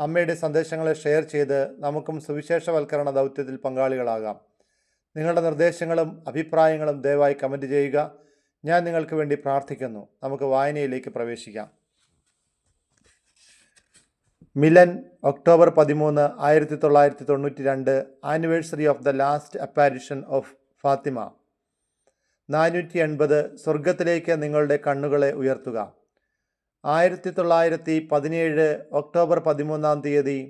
അമ്മയുടെ സന്ദേശങ്ങളെ ഷെയർ ചെയ്ത് നമുക്കും സുവിശേഷവൽക്കരണ ദൗത്യത്തിൽ പങ്കാളികളാകാം. നിങ്ങളുടെ നിർദ്ദേശങ്ങളും അഭിപ്രായങ്ങളും ദയവായി കമന്റ് ചെയ്യുക. ഞാൻ നിങ്ങൾക്ക് വേണ്ടി പ്രാർത്ഥിക്കുന്നു. നമുക്ക് വായനയിലേക്ക് പ്രവേശിക്കാം. മിലൻ ഒക്ടോബർ പതിമൂന്ന് ആയിരത്തി തൊള്ളായിരത്തി തൊണ്ണൂറ്റി രണ്ട് anniversary of the last apparition of Fatima നാനൂറ്റി എൺപത് സ്വർഗത്തിലേക്ക് നിങ്ങളുടെ കണ്ണുകളെ ഉയർത്തുക. ആയിരത്തി പതിനേഴ് ഒക്ടോബർ പതിമൂന്നാം തീയതി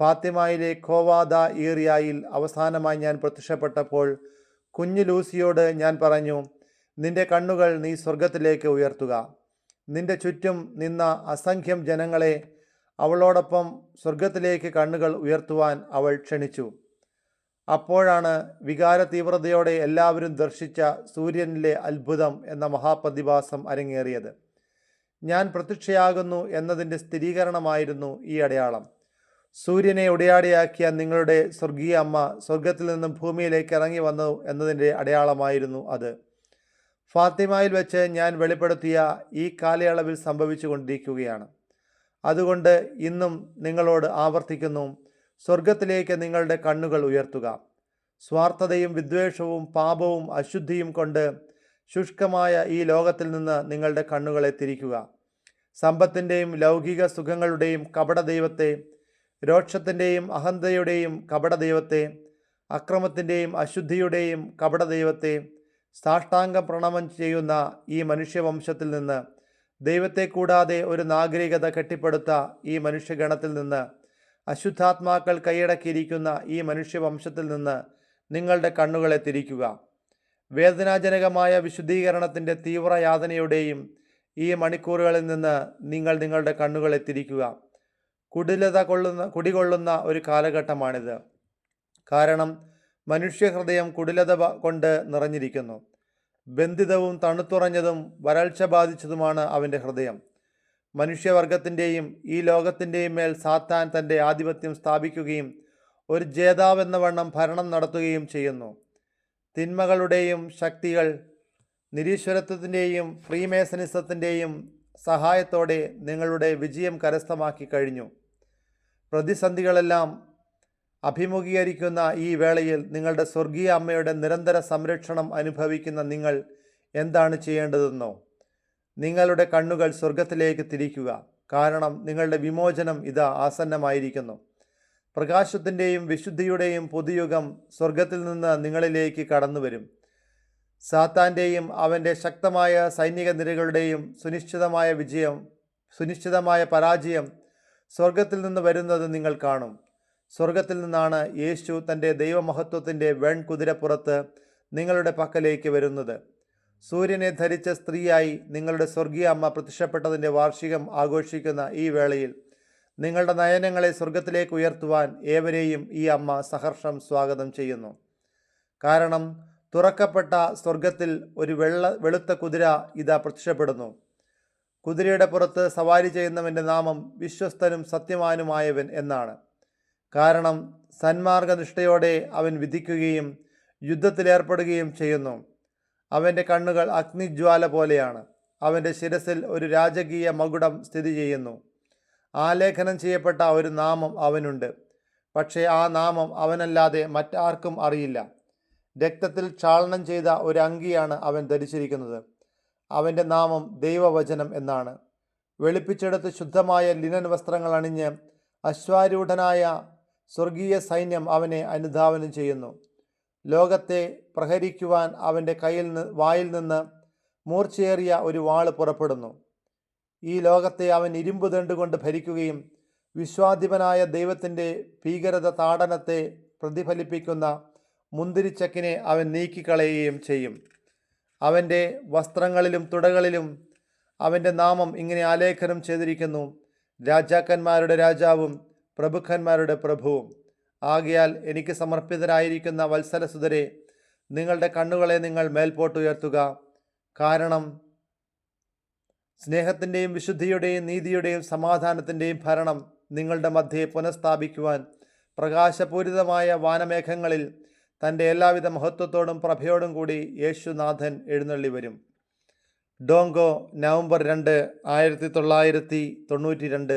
ഫാത്തിമയിലെ ഖോവാദ ഈറിയായിൽ അവസാനമായി ഞാൻ പ്രത്യക്ഷപ്പെട്ടപ്പോൾ കുഞ്ഞു ലൂസിയോട് ഞാൻ പറഞ്ഞു നിന്റെ കണ്ണുകൾ നീ സ്വർഗത്തിലേക്ക് ഉയർത്തുക. നിന്റെ ചുറ്റും നിന്ന അസംഖ്യം ജനങ്ങളെ അവളോടൊപ്പം സ്വർഗത്തിലേക്ക് കണ്ണുകൾ ഉയർത്തുവാൻ അവൾ ക്ഷണിച്ചു. അപ്പോഴാണ് വികാര തീവ്രതയോടെ എല്ലാവരും ദർശിച്ച സൂര്യനിലെ അത്ഭുതം എന്ന മഹാപ്രതിഭാസം അരങ്ങേറിയത്. ഞാൻ പ്രത്യക്ഷയാകുന്നു എന്നതിന്റെ സ്ഥിരീകരണമായിരുന്നു ഈ അടയാളം. സൂര്യനെ ഉടയാടിയാക്കിയ നിങ്ങളുടെ സ്വർഗീയ അമ്മ സ്വർഗത്തിൽ നിന്നും ഭൂമിയിലേക്ക് ഇറങ്ങി വന്നു എന്നതിന്റെ അടയാളമായിരുന്നു അത്. ഫാത്തിമയിൽ വെച്ച് ഞാൻ വെളിപ്പെടുത്തിയ ഈ കാലയളവിൽ സംഭവിച്ചു കൊണ്ടിരിക്കുകയാണ് അതുകൊണ്ട് ഇന്നും നിങ്ങളോട് ആവർത്തിക്കുന്നു സ്വർഗത്തിലേക്ക് നിങ്ങളുടെ കണ്ണുകൾ ഉയർത്തുക. സ്വാർത്ഥതയും വിദ്വേഷവും പാപവും അശുദ്ധിയും കൊണ്ട് ശുഷ്കമായ ഈ ലോകത്തിൽ നിന്ന് നിങ്ങളുടെ കണ്ണുകളെ തിരിക്കുക. സമ്പത്തിന്റെയും ലൗകിക സുഖങ്ങളുടെയും കപട ദൈവത്തെ രോക്ഷത്തിന്റെയും അഹന്തയുടെയും കപട ദൈവത്തെ അക്രമത്തിന്റെയും അശുദ്ധിയുടെയും കപട ദൈവത്തെ സാഷ്ടാംഗ പ്രണമം ചെയ്യുന്ന ഈ മനുഷ്യവംശത്തിൽ നിന്ന് ദൈവത്തെ കൂടാതെ ഒരു നാഗരികത കെട്ടിപ്പടുത്ത ഈ മനുഷ്യഗണത്തിൽ നിന്ന് അശുദ്ധാത്മാക്കൾ കൈയടക്കിയിരിക്കുന്ന ഈ മനുഷ്യവംശത്തിൽ നിന്ന് നിങ്ങളുടെ കണ്ണുകളെ തിരിക്കുക. വേദനാജനകമായ വിശുദ്ധീകരണത്തിന്റെ തീവ്ര യാതനയുടെയും ഈ മണിക്കൂറുകളിൽ നിന്ന് നിങ്ങൾ നിങ്ങളുടെ കണ്ണുകളെ തിരിക്കുക കുടിലത കൊള്ളുന്ന കുടികൊള്ളുന്ന ഒരു കാലഘട്ടമാണിത്. കാരണം മനുഷ്യഹൃദയം കുടിലത കൊണ്ട് നിറഞ്ഞിരിക്കുന്നു. ബന്ധിതവും തണുത്തുറഞ്ഞതും വരൾച്ച ബാധിച്ചതുമാണ് അവന്റെ ഹൃദയം. മനുഷ്യവർഗത്തിന്റെയും ഈ ലോകത്തിന്റെയും മേൽ സാത്താൻ തന്റെ ആധിപത്യം സ്ഥാപിക്കുകയും ഒരു ജേതാവെന്ന വണ്ണം ഭരണം നടത്തുകയും ചെയ്യുന്നു. തിന്മകളുടെയും ശക്തികൾ നിരീശ്വരത്വത്തിന്റെയും ഫ്രീമേസനിസത്തിന്റെയും സഹായത്തോടെ നിങ്ങളുടെ വിജയം കരസ്ഥമാക്കി കഴിഞ്ഞു. പ്രതിസന്ധികളെല്ലാം അഭിമുഖീകരിക്കുന്ന ഈ വേളയിൽ നിങ്ങളുടെ സ്വർഗീയ അമ്മയുടെ നിരന്തര സംരക്ഷണം അനുഭവിക്കുന്ന നിങ്ങൾ എന്താണ് ചെയ്യേണ്ടതെന്നോ? നിങ്ങളുടെ കണ്ണുകൾ സ്വർഗത്തിലേക്ക് തിരിക്കുക. കാരണം നിങ്ങളുടെ വിമോചനം ഇതാ ആസന്നമായിരിക്കുന്നു. പ്രകാശത്തിന്റെയും വിശുദ്ധിയുടെയും പുതുയുഗം സ്വർഗത്തിൽ നിന്ന് നിങ്ങളിലേക്ക് കടന്നു വരും സാത്താന്റെയും അവന്റെ ശക്തമായ സൈനിക നിരകളുടെയും സുനിശ്ചിതമായ വിജയം സുനിശ്ചിതമായ പരാജയം സ്വർഗത്തിൽ നിന്ന് വരുന്നത് നിങ്ങൾ കാണും. സ്വർഗത്തിൽ നിന്നാണ് യേശു തന്റെ ദൈവമഹത്വത്തിന്റെ വെൺകുതിരപ്പുറത്ത് നിങ്ങളുടെ പക്കലേക്ക് വരുന്നത്. സൂര്യനെ ധരിച്ച സ്ത്രീയായി നിങ്ങളുടെ സ്വർഗീയ അമ്മ പ്രത്യക്ഷപ്പെട്ടതിന്റെ വാർഷികം ആഘോഷിക്കുന്ന ഈ വേളയിൽ നിങ്ങളുടെ നയനങ്ങളെ സ്വർഗത്തിലേക്ക് ഉയർത്തുവാൻ ഏവരെയും ഈ അമ്മ സഹർഷം സ്വാഗതം ചെയ്യുന്നു. കാരണം തുറക്കപ്പെട്ട സ്വർഗത്തിൽ ഒരു വെള്ള വെളുത്ത കുതിര ഇതാ പ്രത്യക്ഷപ്പെടുന്നു. കുതിരയുടെ പുറത്ത് സവാരി ചെയ്യുന്നവന്റെ നാമം വിശ്വസ്തനും സത്യവാനുമായവൻ എന്നാണ്. കാരണം സന്മാർഗനിഷ്ഠയോടെ അവൻ വിധിക്കുകയും യുദ്ധത്തിലേർപ്പെടുകയും ചെയ്യുന്നു. അവന്റെ കണ്ണുകൾ അഗ്നിജ്വാല പോലെയാണ്. അവന്റെ ശിരസിൽ ഒരു രാജകീയ മകുടം സ്ഥിതി ചെയ്യുന്നു. ആലേഖനം ചെയ്യപ്പെട്ട ഒരു നാമം അവനുണ്ട്. പക്ഷേ ആ നാമം അവനല്ലാതെ മറ്റാർക്കും അറിയില്ല. രക്തത്തിൽ ക്ഷാളനം ചെയ്ത ഒരു അങ്കിയാണ് അവൻ ധരിച്ചിരിക്കുന്നത്. അവന്റെ നാമം ദൈവവചനം എന്നാണ്. വെളുപ്പിച്ചെടുത്ത് ശുദ്ധമായ ലിനൻ വസ്ത്രങ്ങൾ അണിഞ്ഞ് അശ്വാരൂഢനായ സ്വർഗീയ സൈന്യം അവനെ അനുധാവനം ചെയ്യുന്നു. ലോകത്തെ പ്രഹരിക്കുവാൻ അവന്റെ കയ്യിൽ നിന്ന് വായിൽ നിന്ന് മൂർച്ചയേറിയ ഒരു വാൾ പുറപ്പെടുന്നു. ഈ ലോകത്തെ അവൻ ഇരുമ്പ് തണ്ടുകൊണ്ട് ഭരിക്കുകയും വിശ്വാധിപനായ ദൈവത്തിന്റെ ഭീകരത താടനത്തെ പ്രതിഫലിപ്പിക്കുന്ന മുന്തിരിച്ചക്കിനെ അവൻ നീക്കിക്കളയുകയും ചെയ്യും. അവന്റെ വസ്ത്രങ്ങളിലും തുടകളിലും അവന്റെ നാമം ഇങ്ങനെ ആലേഖനം ചെയ്തിരിക്കുന്നു. രാജാക്കന്മാരുടെ രാജാവും പ്രഭുക്കന്മാരുടെ പ്രഭുവും. ആകയാൽ എനിക്ക് സമർപ്പിതരായിരിക്കുന്ന വത്സലസുതരെ നിങ്ങളുടെ കണ്ണുകളെ നിങ്ങൾ മേൽപോട്ടുയർത്തുക കാരണം സ്നേഹത്തിന്റെയും വിശുദ്ധിയുടെയും നീതിയുടെയും സമാധാനത്തിന്റെയും ഭരണം നിങ്ങളുടെ മധ്യേ പുനഃസ്ഥാപിക്കുവാൻ പ്രകാശപൂരിതമായ വാനമേഘങ്ങളിൽ തന്റെ എല്ലാവിധ മഹത്വത്തോടും പ്രഭയോടും കൂടി യേശുനാഥൻ എഴുന്നള്ളി വരും. ഡോങ്കോ നവംബർ രണ്ട് ആയിരത്തി തൊള്ളായിരത്തി തൊണ്ണൂറ്റി രണ്ട്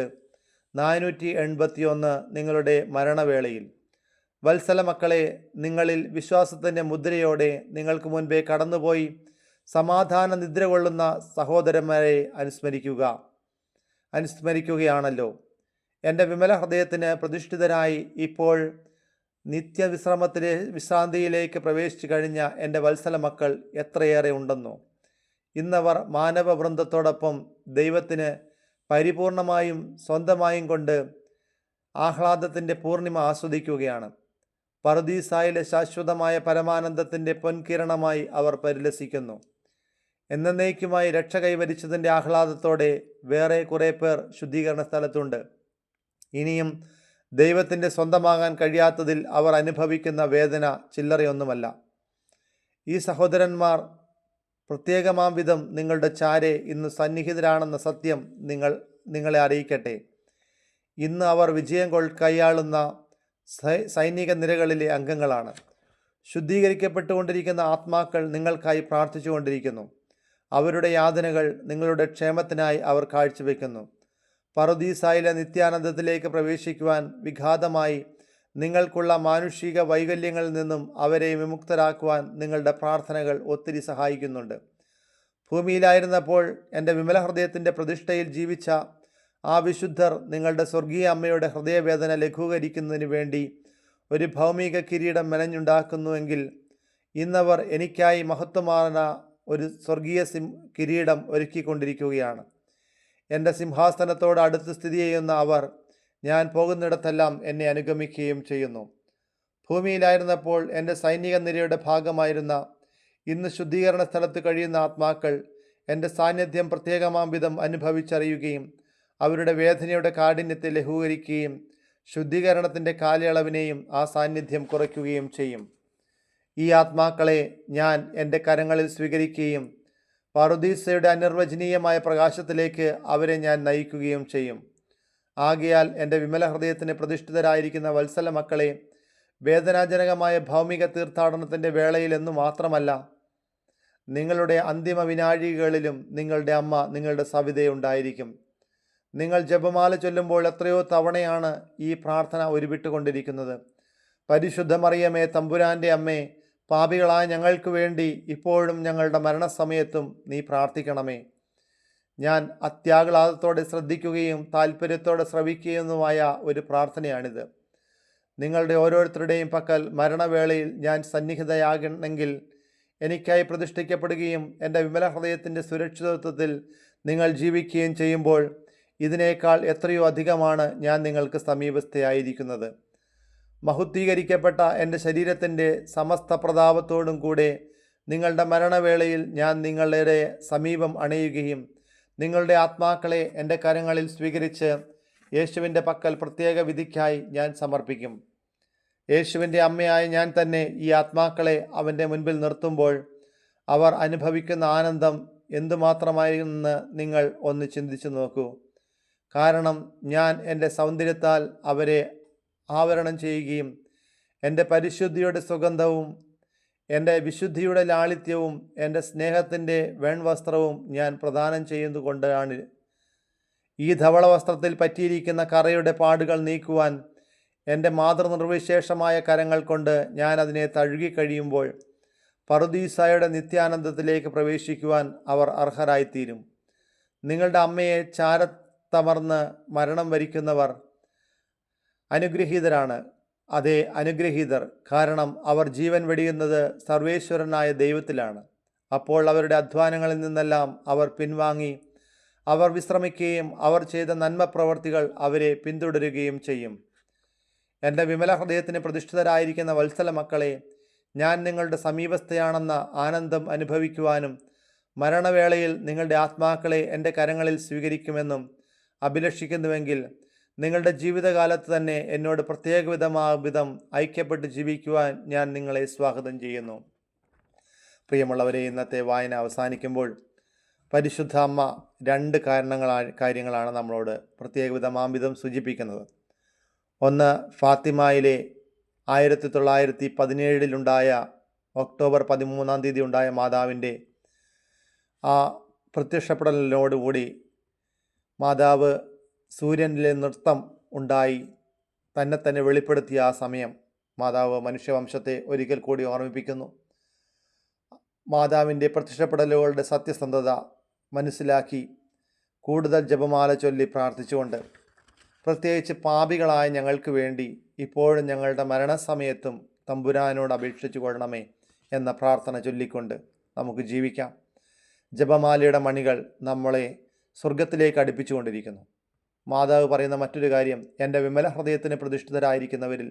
നാനൂറ്റി എൺപത്തി ഒന്ന് നിങ്ങളുടെ മരണവേളയിൽ. വത്സല മക്കളെ നിങ്ങളിൽ വിശ്വാസത്തിന്റെ മുദ്രയോടെ നിങ്ങൾക്ക് മുൻപേ കടന്നുപോയി സമാധാന നിദ്ര കൊള്ളുന്ന സഹോദരന്മാരെ അനുസ്മരിക്കുക. അനുസ്മരിക്കുകയാണല്ലോ. എന്റെ വിമല ഹൃദയത്തിന് പ്രതിഷ്ഠിതരായി ഇപ്പോൾ നിത്യവിശ്രമത്തിലെ വിശ്രാന്തിയിലേക്ക് പ്രവേശിച്ചു കഴിഞ്ഞ എന്റെ വത്സല മക്കൾ എത്രയേറെ ഉണ്ടെന്നോ. ഇന്നവർ മാനവവൃന്ദത്തോടൊപ്പം ദൈവത്തിന് പരിപൂർണമായും സ്വന്തമായും കൊണ്ട് ആഹ്ലാദത്തിന്റെ പൂർണിമ ആസ്വദിക്കുകയാണ്. പറുദീസായിലെ ശാശ്വതമായ പരമാനന്ദത്തിന്റെ പൊൻകിരണമായി അവർ പരിലസിക്കുന്നു. എന്നേക്കുമായി രക്ഷ കൈവരിച്ചതിന്റെ ആഹ്ലാദത്തോടെ വേറെ കുറേ പേർ ശുദ്ധീകരണ സ്ഥലത്തുണ്ട്. ഇനിയും ദൈവത്തിന്റെ സ്വന്തമാകാൻ കഴിയാത്തതിൽ അവർ അനുഭവിക്കുന്ന വേദന ചില്ലറയൊന്നുമല്ല. ഈ സഹോദരന്മാർ പ്രത്യേകമാം വിധം നിങ്ങളുടെ ചാരെ ഇന്ന് സന്നിഹിതരാണെന്ന സത്യം നിങ്ങൾ നിങ്ങളെ അറിയിക്കട്ടെ. ഇന്ന് അവർ വിജയം കൈയാളുന്ന സൈനിക നിരകളിലെ അംഗങ്ങളാണ്. ശുദ്ധീകരിക്കപ്പെട്ടുകൊണ്ടിരിക്കുന്ന ആത്മാക്കൾ നിങ്ങൾക്കായി പ്രാർത്ഥിച്ചുകൊണ്ടിരിക്കുന്നു. അവരുടെ യാതനകൾ നിങ്ങളുടെ ക്ഷേമത്തിനായി അവർ കാഴ്ചവെക്കുന്നു. പറുദീസായിലെ നിത്യാനന്ദത്തിലേക്ക് പ്രവേശിക്കുവാൻ വിഘാതമായി നിങ്ങൾക്കുള്ള മാനുഷിക വൈകല്യങ്ങളിൽ നിന്നും അവരെ വിമുക്തരാക്കുവാൻ നിങ്ങളുടെ പ്രാർത്ഥനകൾ ഒത്തിരി സഹായിക്കുന്നുണ്ട്. ഭൂമിയിലായിരുന്നപ്പോൾ എന്റെ വിമല ഹൃദയത്തിന്റെ പ്രതിഷ്ഠയിൽ ജീവിച്ച ആ വിശുദ്ധർ നിങ്ങളുടെ സ്വർഗീയ അമ്മയുടെ ഹൃദയവേദന ലഘൂകരിക്കുന്നതിന് വേണ്ടി ഒരു ഭൗമിക കിരീടം മെനഞ്ഞുണ്ടാക്കുന്നുവെങ്കിൽ ഇന്നവർ എനിക്കായി മഹത്വമാർന്ന ഒരു സ്വർഗീയ സിം കിരീടം ഒരുക്കിക്കൊണ്ടിരിക്കുകയാണ്. എന്റെ സിംഹാസനത്തോട് അടുത്ത് സ്ഥിതി ചെയ്യുന്ന അവർ ഞാൻ പോകുന്നിടത്തെല്ലാം എന്നെ അനുഗമിക്കുകയും ചെയ്യുന്നു. ഭൂമിയിലായിരുന്നപ്പോൾ എന്റെ സൈനിക നിരയുടെ ഭാഗമായിരുന്ന ഇന്ന് ശുദ്ധീകരണ സ്ഥലത്ത് കഴിയുന്ന ആത്മാക്കൾ എന്റെ സാന്നിധ്യം പ്രത്യേകമാംവിധം അനുഭവിച്ചറിയുകയും അവരുടെ വേദനയുടെ കാഠിന്യത്തെ ലഘൂകരിക്കുകയും ശുദ്ധീകരണത്തിന്റെ കാലയളവിനെയും ആ സാന്നിധ്യം കുറയ്ക്കുകയും ചെയ്യും. ഈ ആത്മാക്കളെ ഞാൻ എന്റെ കരങ്ങളിൽ സ്വീകരിക്കുകയും പറുദീസയുടെ അനിർവചനീയമായ പ്രകാശത്തിലേക്ക് അവരെ ഞാൻ നയിക്കുകയും ചെയ്യും. ആകയാൽ എന്റെ വിമല ഹൃദയത്തിന് പ്രതിഷ്ഠിതരായിരിക്കുന്ന വത്സല മക്കളെ വേദനാജനകമായ ഭൗമിക തീർത്ഥാടനത്തിന്റെ വേളയിലെന്നു മാത്രമല്ല നിങ്ങളുടെ അന്തിമ വിനാഴികളിലും നിങ്ങളുടെ അമ്മ നിങ്ങളുടെ സവിതയുണ്ടായിരിക്കും നിങ്ങൾ ജപമാല ചൊല്ലുമ്പോൾ എത്രയോ തവണയാണ് ഈ പ്രാർത്ഥന ഒരുവിട്ടുകൊണ്ടിരിക്കുന്നത്. പരിശുദ്ധമറിയമേ തമ്പുരാന്റെ അമ്മേ പാപികളായ ഞങ്ങൾക്ക് വേണ്ടി ഇപ്പോഴും ഞങ്ങളുടെ മരണസമയത്തും നീ പ്രാർത്ഥിക്കണമേ. ഞാൻ അത്യാഹ്ലാദത്തോടെ ശ്രദ്ധിക്കുകയും താല്പര്യത്തോടെ ശ്രവിക്കുകയുമായ ഒരു പ്രാർത്ഥനയാണിത്. നിങ്ങളുടെ ഓരോരുത്തരുടെയും പക്കൽ മരണവേളയിൽ ഞാൻ സന്നിഹിതയാകണമെങ്കിൽ എനിക്കായി പ്രതിഷ്ഠിക്കപ്പെടുകയും എന്റെ വിമല ഹൃദയത്തിന്റെ സുരക്ഷിതത്വത്തിൽ നിങ്ങൾ ജീവിക്കുകയും ചെയ്യുമ്പോൾ ഇതിനേക്കാൾ എത്രയോ അധികമാണ് ഞാൻ നിങ്ങൾക്ക് സമീപസ്ഥയായിരിക്കുന്നത്. മഹുദ്ധീകരിക്കപ്പെട്ട എന്റെ ശരീരത്തിന്റെ സമസ്ത പ്രതാപത്തോടും കൂടെ നിങ്ങളുടെ മരണവേളയിൽ ഞാൻ നിങ്ങളുടെ സമീപം അണയുകയും നിങ്ങളുടെ ആത്മാക്കളെ എന്റെ കരങ്ങളിൽ സ്വീകരിച്ച് യേശുവിന്റെ പക്കൽ പ്രത്യേക വിധിക്കായി ഞാൻ സമർപ്പിക്കും. യേശുവിന്റെ അമ്മയായ ഞാൻ തന്നെ ഈ ആത്മാക്കളെ അവന്റെ മുൻപിൽ നിർത്തുമ്പോൾ അവർ അനുഭവിക്കുന്ന ആനന്ദം എന്തുമാത്രമായിരുന്നെന്ന് നിങ്ങൾ ഒന്ന് ചിന്തിച്ചു നോക്കൂ. കാരണം ഞാൻ എന്റെ സൗന്ദര്യത്താൽ അവരെ ആവരണം ചെയ്യുകയും എന്റെ പരിശുദ്ധിയുടെ സുഗന്ധവും എന്റെ വിശുദ്ധിയുടെ ലാളിത്യവും എന്റെ സ്നേഹത്തിന്റെ വെൺവസ്ത്രവും ഞാൻ പ്രദാനം ചെയ്യുന്നതുകൊണ്ടാണ്. ഈ ധവള വസ്ത്രത്തിൽ പറ്റിയിരിക്കുന്ന കറയുടെ പാടുകൾ നീക്കുവാൻ എന്റെ മാതൃനിർവിശേഷമായ കരങ്ങൾ കൊണ്ട് ഞാൻ അതിനെ തഴുകി കഴിയുമ്പോൾ പറുദീസായുടെ നിത്യാനന്ദത്തിലേക്ക് പ്രവേശിക്കുവാൻ അവർ അർഹരായിത്തീരും. നിങ്ങളുടെ അമ്മയെ ചാരത്തമർന്ന് മരണം വരിക്കുന്നവർ അനുഗ്രഹീതരാണ്. അതെ അനുഗ്രഹീതർ കാരണം അവർ ജീവൻ വെടിയുന്നത് സർവേശ്വരനായ ദൈവത്തിലാണ്. അപ്പോൾ അവരുടെ അധ്വാനങ്ങളിൽ നിന്നെല്ലാം അവർ പിൻവാങ്ങി അവർ വിശ്രമിക്കുകയും അവർ ചെയ്ത നന്മ പ്രവർത്തികൾ അവരെ പിന്തുടരുകയും ചെയ്യും. എന്റെ വിമല ഹൃദയത്തിന് പ്രതിഷ്ഠിതരായിരിക്കുന്ന വത്സല മക്കളെ ഞാൻ നിങ്ങളുടെ സമീപസ്ഥയാണെന്ന ആനന്ദം അനുഭവിക്കുവാനും മരണവേളയിൽ നിങ്ങളുടെ ആത്മാക്കളെ എന്റെ കരങ്ങളിൽ സ്വീകരിക്കുമെന്നും അഭിലഷിക്കുന്നുവെങ്കിൽ നിങ്ങളുടെ ജീവിതകാലത്ത് തന്നെ എന്നോട് പ്രത്യേക വിധം ഐക്യപ്പെട്ട് ജീവിക്കുവാൻ ഞാൻ നിങ്ങളെ സ്വാഗതം ചെയ്യുന്നു. പ്രിയമുള്ളവരെ ഇന്നത്തെ വായന അവസാനിക്കുമ്പോൾ പരിശുദ്ധ അമ്മ രണ്ട് കാരണങ്ങളാ കാര്യങ്ങളാണ് നമ്മളോട് പ്രത്യേക വിധമാംവിധം സൂചിപ്പിക്കുന്നത്. ഒന്ന് ഫാത്തിമയിലെ ആയിരത്തി തൊള്ളായിരത്തി പതിനേഴിലുണ്ടായ ഒക്ടോബർ പതിമൂന്നാം തീയതി ഉണ്ടായ മാതാവിന്റെ ആ പ്രത്യക്ഷപ്പെടലിനോടുകൂടി മാതാവ് സൂര്യനിലെ നൃത്തം ഉണ്ടായി തന്നെ തന്നെ വെളിപ്പെടുത്തിയ ആ സമയം മാതാവ് മനുഷ്യവംശത്തെ ഒരിക്കൽ കൂടി ഓർമ്മിപ്പിക്കുന്നു. മാതാവിന്റെ പ്രത്യക്ഷപ്പെടലുകളുടെ സത്യസന്ധത മനസ്സിലാക്കി കൂടുതൽ ജപമാല ചൊല്ലി പ്രാർത്ഥിച്ചുകൊണ്ട് പ്രത്യേകിച്ച് പാപികളായ ഞങ്ങൾക്ക് വേണ്ടി ഇപ്പോഴും ഞങ്ങളുടെ മരണസമയത്തും തമ്പുരാനോട് അപേക്ഷിച്ചു കൊള്ളണമേ എന്ന പ്രാർത്ഥന ചൊല്ലിക്കൊണ്ട് നമുക്ക് ജീവിക്കാം. ജപമാലയുടെ മണികൾ നമ്മളെ സ്വർഗത്തിലേക്ക് അടുപ്പിച്ചുകൊണ്ടിരിക്കുന്നു. മാതാവ് പറയുന്ന മറ്റൊരു കാര്യം എന്റെ വിമല ഹൃദയത്തിന് പ്രതിഷ്ഠിതരായിരിക്കുന്നവരിൽ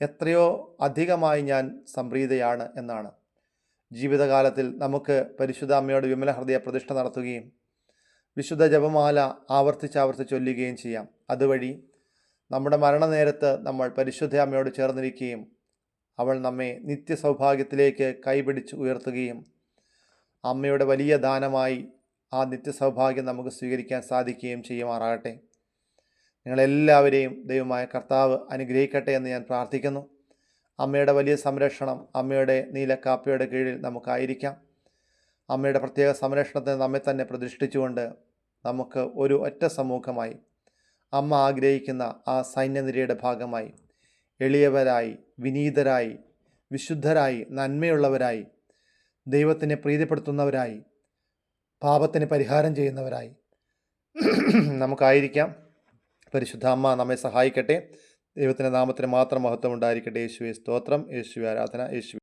എത്രയോ അധികമായി ഞാൻ സംപ്രീതയാണ് എന്നാണ്. ജീവിതകാലത്തിൽ നമുക്ക് പരിശുദ്ധ അമ്മയോട് വിമല ഹൃദയ പ്രതിഷ്ഠ നടത്തുകയും വിശുദ്ധ ജപമാല ആവർത്തിച്ചാവർത്തി ആവർത്തിച്ച് ചൊല്ലുകയും ചെയ്യാം. അതുവഴി നമ്മുടെ മരണനേരത്ത് നമ്മൾ പരിശുദ്ധ അമ്മയോട് ചേർന്നിരിക്കുകയും അവൾ നമ്മെ നിത്യസൗഭാഗ്യത്തിലേക്ക് കൈപിടിച്ച് ഉയർത്തുകയും അമ്മയുടെ വലിയ ദാനമായി ആ നിത്യസൗഭാഗ്യം നമുക്ക് സ്വീകരിക്കാൻ സാധിക്കുകയും ചെയ്യുമാറാകട്ടെ. നിങ്ങളെല്ലാവരെയും ദൈവമായ കർത്താവ് അനുഗ്രഹിക്കട്ടെ എന്ന് ഞാൻ പ്രാർത്ഥിക്കുന്നു. അമ്മയുടെ വലിയ സംരക്ഷണം അമ്മയുടെ നീലക്കാപ്പയുടെ കീഴിൽ നമുക്കായിരിക്കാം. അമ്മയുടെ പ്രത്യേക സംരക്ഷണത്തെ നമ്മെ തന്നെ പ്രതിഷ്ഠിച്ചുകൊണ്ട് നമുക്ക് ഒരു ഒറ്റ സമൂഹമായി അമ്മ ആഗ്രഹിക്കുന്ന ആ സൈന്യനിരയുടെ ഭാഗമായി എളിയവരായി വിനീതരായി വിശുദ്ധരായി നന്മയുള്ളവരായി ദൈവത്തിനെ പ്രീതിപ്പെടുത്തുന്നവരായി പാപത്തിന് പരിഹാരം ചെയ്യുന്നവരായി നമുക്കായിരിക്കാം. പരിശുദ്ധ അമ്മ നമ്മെ സഹായിക്കട്ടെ. ദൈവത്തിന്റെ നാമത്തിന് മാത്രം മഹത്വം ഉണ്ടായിരിക്കട്ടെ. യേശുവെ സ്തോത്രം. യേശു ആരാധന. യേശു